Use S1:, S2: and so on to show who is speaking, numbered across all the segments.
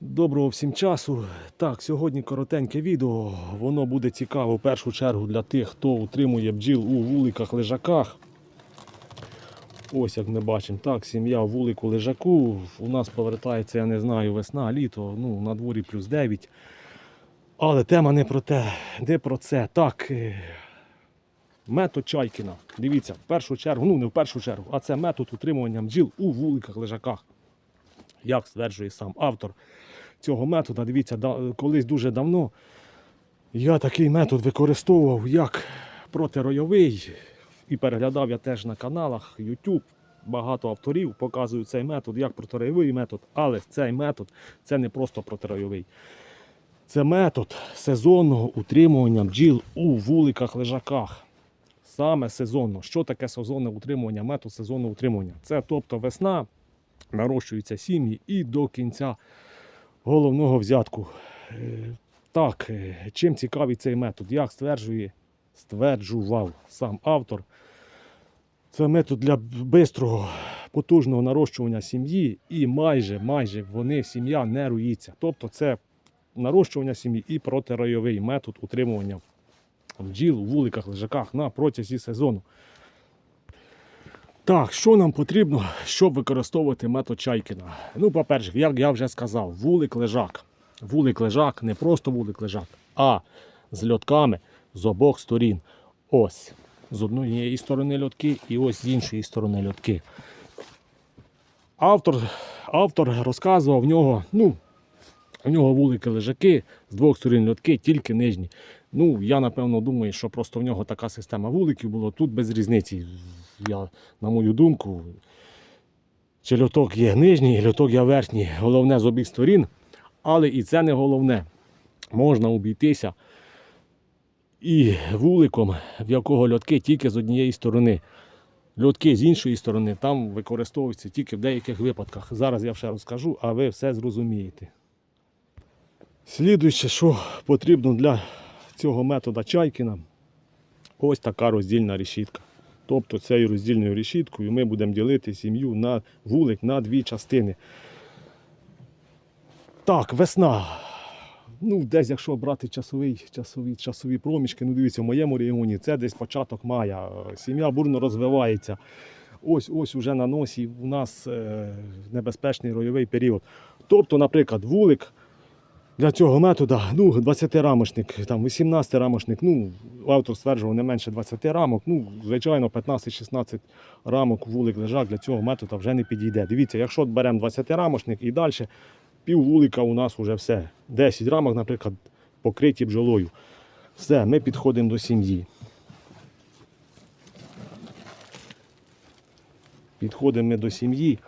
S1: Доброго всім часу. Так, сьогодні коротеньке відео. Воно буде цікаво в першу чергу для тих, хто утримує бджіл у вуликах лежаках. Ось як ми бачимо, так, сім'я у вулику лежаку. У нас повертається, я не знаю, весна, літо, ну, на дворі плюс 9. Але тема не про те, де про це. Так, е, метод Чайкіна. Дивіться, в першу чергу, ну не в першу чергу, а це метод утримування бджіл у вуликах лежаках як стверджує сам автор цього методу. Дивіться, колись дуже давно я такий метод використовував як протиройовий і переглядав я теж на каналах YouTube. Багато авторів показують цей метод як протиройовий метод, але цей метод це не просто протиройовий. Це метод сезонного утримування бджіл у вуликах лежаках. Саме сезонно. Що таке сезонне утримування? Метод сезонного утримування? Це тобто весна, нарощуються сім'ї і до кінця головного взятку. Е, Так, е, чим цікавий цей метод? Як стверджує, стверджував сам автор. Це метод для бистрого, потужного нарощування сім'ї, і майже, майже вони, сім'я не руїться. Тобто це нарощування сім'ї і протиройовий метод утримування бджіл у вуликах, лежаках на протязі сезону. Так, що нам потрібно, щоб використовувати метод Чайкіна? Ну, по-перше, як я вже сказав, вулик лежак. Вулик лежак, не просто вулик лежак, а з льотками з обох сторін. Ось. З однієї сторони льотки і ось з іншої сторони льотки. Автор, автор розказував в нього, ну, в нього вулики лежаки, з двох сторін льотки, тільки нижні. Ну, я напевно думаю, що просто в нього така система вуликів було тут без різниці. Я, на мою думку, чи льоток є нижній, льоток є верхній, головне з обох сторін. Але і це не головне. Можна обійтися і вуликом, в якого льотки тільки з однієї сторони. Льотки з іншої сторони там використовуються тільки в деяких випадках. Зараз я ще розкажу, а ви все зрозумієте. Слідуюче, що потрібно для цього метода Чайкіна, ось така роздільна решітка. Тобто цією роздільною решіткою ми будемо ділити сім'ю на вулик на дві частини. Так, весна. Ну, десь, якщо брати часовий, часові, часові проміжки, ну дивіться, в моєму регіоні це десь початок мая. Сім'я бурно розвивається. Ось ось уже на носі у нас е, небезпечний ройовий період. Тобто, наприклад, вулик для цього методу, ну, 20-рамочник, там 18-рамочник, ну, автор стверджував не менше 20 рамок. Ну, звичайно, 15-16 рамок вулик лежак для цього методу вже не підійде. Дивіться, якщо беремо 20-рамочник і далі, пів вулика у нас вже все. 10 рамок, наприклад, покриті бджолою. Все, ми підходимо до сім'ї. Підходимо ми до сім'ї.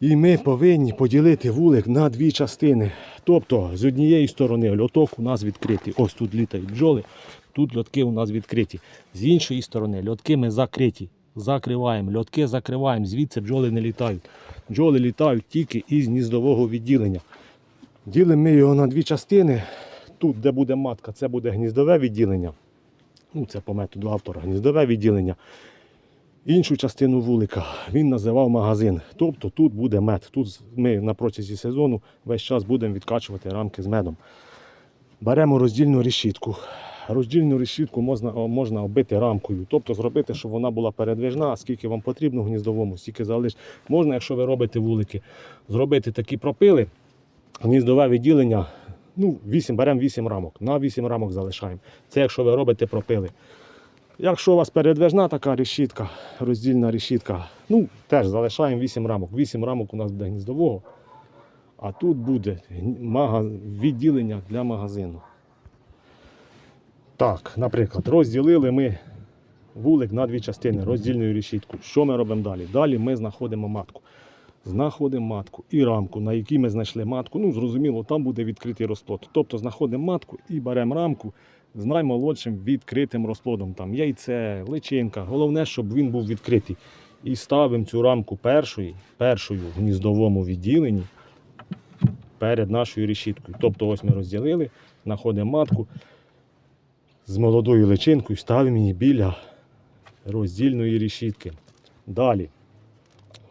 S1: І ми повинні поділити вулик на дві частини. Тобто, з однієї сторони льоток у нас відкритий. Ось тут літають бджоли, тут льотки у нас відкриті. З іншої сторони льотки ми закриті. Закриваємо, льотки закриваємо, звідси бджоли не літають. Бджоли літають тільки із гніздового відділення. Ділимо ми його на дві частини. Тут, де буде матка, це буде гніздове відділення. Ну, це по методу автора, гніздове відділення. Іншу частину вулика він називав магазин. Тобто тут буде мед. Тут ми на протязі сезону весь час будемо відкачувати рамки з медом. Беремо роздільну решітку. Роздільну решітку можна, можна оббити рамкою, тобто зробити, щоб вона була передвижна, скільки вам потрібно гніздовому, стільки залиш. Можна, якщо ви робите вулики, зробити такі пропили, гніздове відділення. Ну, 8, беремо 8 рамок. На 8 рамок залишаємо. Це якщо ви робите пропили. Якщо у вас передвижна така решітка, роздільна решітка, ну теж залишаємо 8 рамок. 8 рамок у нас буде гніздового, а тут буде відділення для магазину. Так, наприклад, розділили ми вулик на дві частини роздільною решіткою. Що ми робимо далі? Далі ми знаходимо матку. Знаходимо матку і рамку, на якій ми знайшли матку. Ну, зрозуміло, там буде відкритий розплод. Тобто знаходимо матку і беремо рамку з наймолодшим відкритим розплодом. Там яйце, личинка. Головне, щоб він був відкритий. І ставимо цю рамку першою, першою в гніздовому відділенні перед нашою решіткою. Тобто ось ми розділили, знаходимо матку з молодою личинкою, ставимо її біля роздільної решітки. Далі.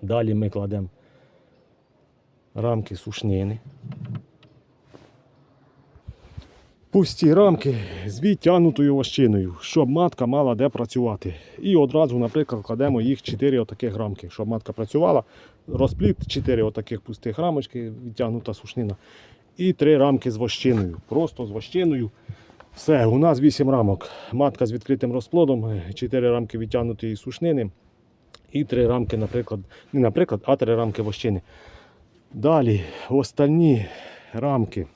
S1: Далі ми кладемо рамки сушнини. Пусті рамки з відтягнутою вощиною, щоб матка мала де працювати. І одразу, наприклад, кладемо їх 4 отаких рамки, щоб матка працювала. Розпліт 4 отаких пустих рамочки, відтягнута сушнина. І 3 рамки з вощиною. Просто з вощиною. Все, у нас 8 рамок. Матка з відкритим розплодом, 4 рамки відтягнутої сушнини. І 3 рамки, наприклад, не наприклад, а 3 рамки вощини. Далі, остальні рамки.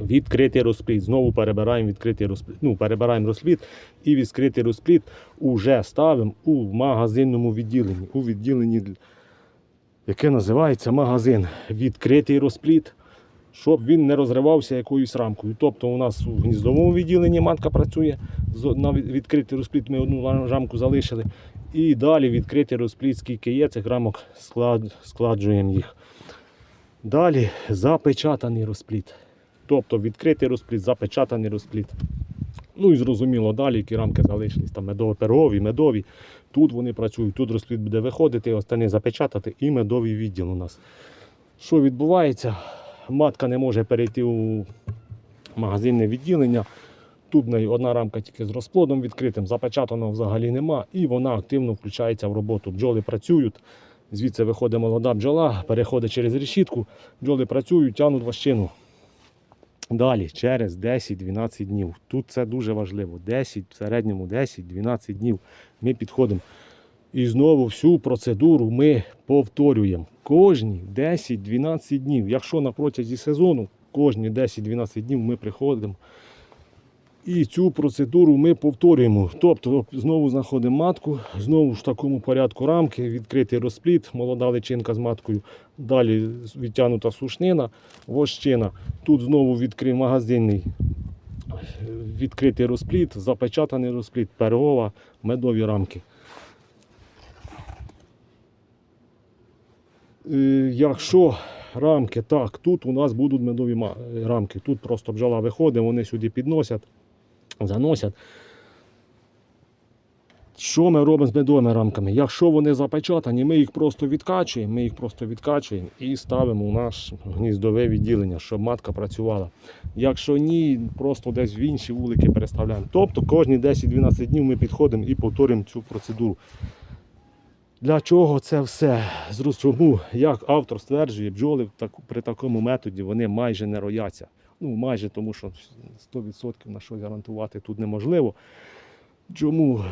S1: Відкритий розпліт. Знову перебираємо відкритий розпліт. Ну, перебираємо розпліт і відкритий розпліт уже ставимо у магазинному відділенні. У відділенні, яке називається магазин. Відкритий розпліт, щоб він не розривався якоюсь рамкою. Тобто у нас у гніздовому відділенні матка працює. На відкритий розпліт ми одну рамку залишили. І далі відкритий розпліт, скільки є, цих рамок склад, складжуємо їх. Далі запечатаний розпліт. Тобто відкритий розпліт, запечатаний розпліт. Ну і зрозуміло, далі, які рамки залишились, там медово-пергові, медові. Тут вони працюють, тут розпліт буде виходити, останні запечатати і медовий відділ у нас. Що відбувається? Матка не може перейти у магазинне відділення. Тут в неї одна рамка тільки з розплодом відкритим, запечатаного взагалі нема, і вона активно включається в роботу. Бджоли працюють, звідси виходить молода бджола, переходить через решітку, бджоли працюють, тягнуть ващину. Далі, через 10-12 днів. Тут це дуже важливо. 10, в середньому 10-12 днів ми підходимо. І знову всю процедуру ми повторюємо. Кожні 10-12 днів. Якщо на протязі сезону, кожні 10-12 днів ми приходимо. І цю процедуру ми повторюємо. Тобто знову знаходимо матку, знову ж в такому порядку рамки, відкритий розпліт, молода личинка з маткою, далі відтягнута сушнина, вощина. Тут знову відкрив магазинний відкритий розпліт, запечатаний розпліт, пергова, медові рамки. Е, Якщо рамки, так, тут у нас будуть медові рамки. Тут просто бджола виходить, вони сюди підносять, заносять. Що ми робимо з медовими рамками? Якщо вони запечатані, ми їх просто відкачуємо, ми їх просто відкачуємо і ставимо у наш гніздове відділення, щоб матка працювала. Якщо ні, просто десь в інші вулики переставляємо. Тобто кожні 10-12 днів ми підходимо і повторюємо цю процедуру. Для чого це все? Чому, як автор стверджує, бджоли при такому методі вони майже не рояться. Ну, майже тому, що 100% на щось гарантувати тут неможливо. Чому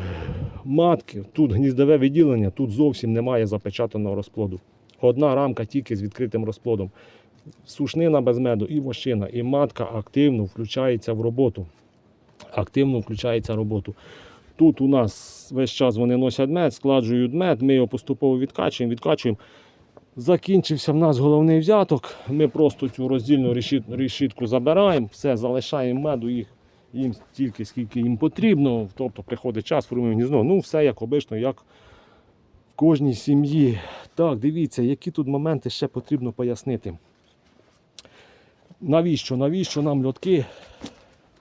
S1: матки, тут гніздове відділення, тут зовсім немає запечатаного розплоду. Одна рамка тільки з відкритим розплодом. Сушнина без меду і вощина, і матка активно включається в роботу. Активно включається в роботу. Тут у нас весь час вони носять мед, складжують мед, ми його поступово відкачуємо, відкачуємо. Закінчився в нас головний взяток. Ми просто цю роздільну решіт- решітку забираємо, все, залишаємо меду їх їм стільки, скільки їм потрібно. Тобто приходить час, формуємо гніздо. Ну, все як обично, як в кожній сім'ї. Так, дивіться, які тут моменти ще потрібно пояснити. Навіщо? Навіщо нам льотки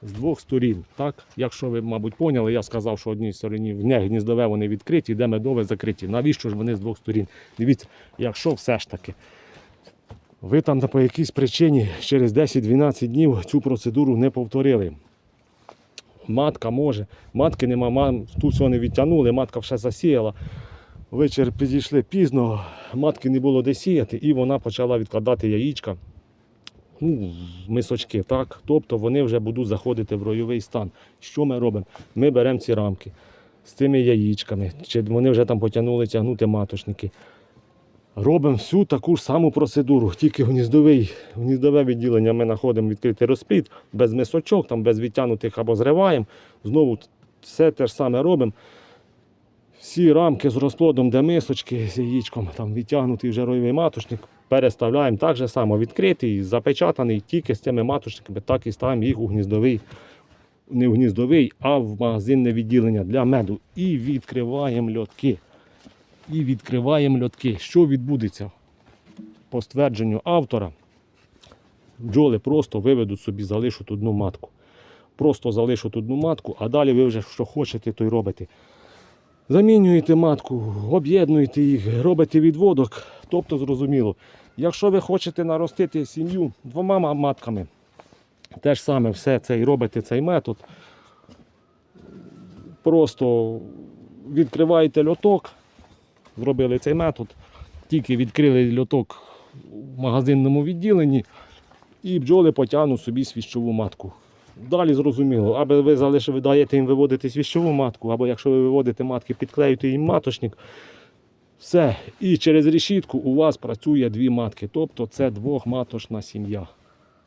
S1: з двох сторін? Так? Якщо ви, мабуть, поняли, я сказав, що одній стороні в не гніздове вони відкриті, де медове закриті. Навіщо ж вони з двох сторін? Дивіться, якщо все ж таки ви там по якійсь причині через 10-12 днів цю процедуру не повторили. Матка може, матки нема, тут все не відтягнули, матка все засіяла. Вечір підійшли пізно, матки не було де сіяти, і вона почала відкладати яєчка ну, мисочки. Так? Тобто вони вже будуть заходити в ройовий стан. Що ми робимо? Ми беремо ці рамки з цими яєчками, чи вони вже там потягнули тягнути маточники. Робимо всю таку ж саму процедуру, тільки гніздовий, гніздове відділення ми знаходимо відкритий розплід, без мисочок, там, без відтягнутих або зриваємо. Знову все те ж саме робимо. Всі рамки з розплодом, де мисочки з яєчком, там відтягнутий вже ройовий маточник, переставляємо так же само відкритий, запечатаний, тільки з цими маточниками, так і ставимо їх у гніздовий, не в гніздовий, а в магазинне відділення для меду. І відкриваємо льотки і відкриваємо льотки. Що відбудеться? По ствердженню автора, бджоли просто виведуть собі, залишуть одну матку. Просто залишуть одну матку, а далі ви вже що хочете, то й робите. Замінюєте матку, об'єднуєте їх, робите відводок. Тобто, зрозуміло, якщо ви хочете наростити сім'ю двома матками, Те ж саме все це і робите цей метод. Просто відкриваєте льоток, зробили цей метод, тільки відкрили льоток в магазинному відділенні і бджоли потягнуть собі свіщову матку. Далі зрозуміло, або ви залишили, даєте їм виводити свіщову матку, або якщо ви виводите матки, підклеюєте їм маточник. Все. І через решітку у вас працює дві матки. Тобто це двохматочна сім'я.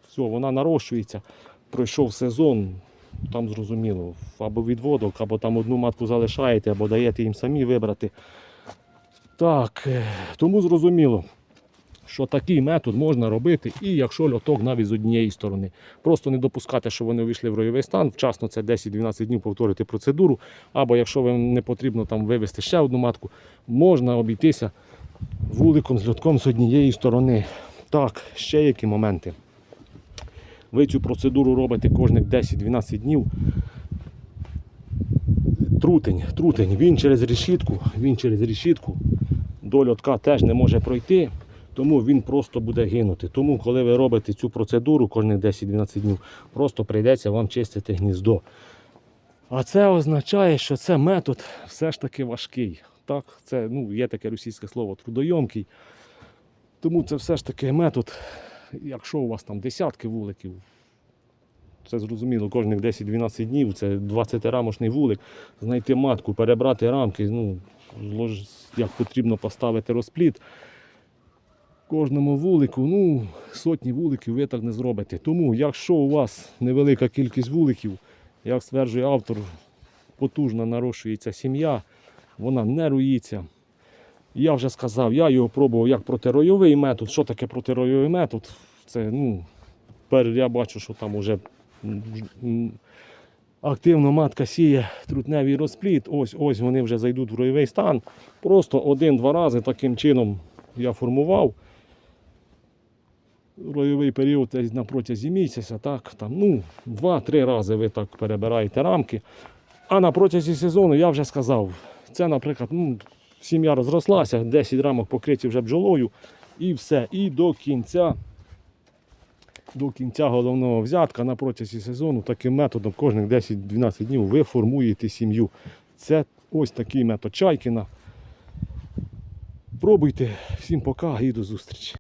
S1: Все, вона нарощується. Пройшов сезон, там зрозуміло, або відводок, або там одну матку залишаєте, або даєте їм самі вибрати. Так, е, тому зрозуміло, що такий метод можна робити, і якщо льоток навіть з однієї сторони. Просто не допускати, що вони увійшли в ройовий стан. Вчасно це 10-12 днів повторити процедуру. Або якщо вам не потрібно там вивести ще одну матку, можна обійтися вуликом з льотком з однієї сторони. Так, ще які моменти. Ви цю процедуру робите кожних 10-12 днів. Трутень, трутень, він через решітку, він через решітку до льотка теж не може пройти, тому він просто буде гинути. Тому, коли ви робите цю процедуру кожних 10-12 днів, просто прийдеться вам чистити гніздо. А це означає, що це метод все ж таки важкий. Так, це ну, є таке російське слово трудойомкий. Тому це все ж таки метод, якщо у вас там десятки вуликів, це зрозуміло, кожних 10-12 днів, це 20-рамочний вулик, знайти матку, перебрати рамки, ну, як потрібно поставити розпліт. Кожному вулику, ну, сотні вуликів ви так не зробите. Тому, якщо у вас невелика кількість вуликів, як стверджує автор, потужно нарощується сім'я, вона не руїться. Я вже сказав, я його пробував як протиройовий метод. Що таке протиройовий метод? Це, ну, тепер я бачу, що там вже активно матка сіє трутневий розпліт. Ось ось вони вже зайдуть в ройовий стан. Просто один-два рази таким чином я формував. Ройовий період десь на протязі місяця, так, там, ну, два-три рази ви так перебираєте рамки. А на протязі сезону я вже сказав, це, наприклад, ну, сім'я розрослася, 10 рамок покриті вже бджолою, і все. І до кінця, до кінця головного взятка на протязі сезону таким методом кожних 10-12 днів ви формуєте сім'ю. Це ось такий метод Чайкіна. Пробуйте. Всім пока і до зустрічі.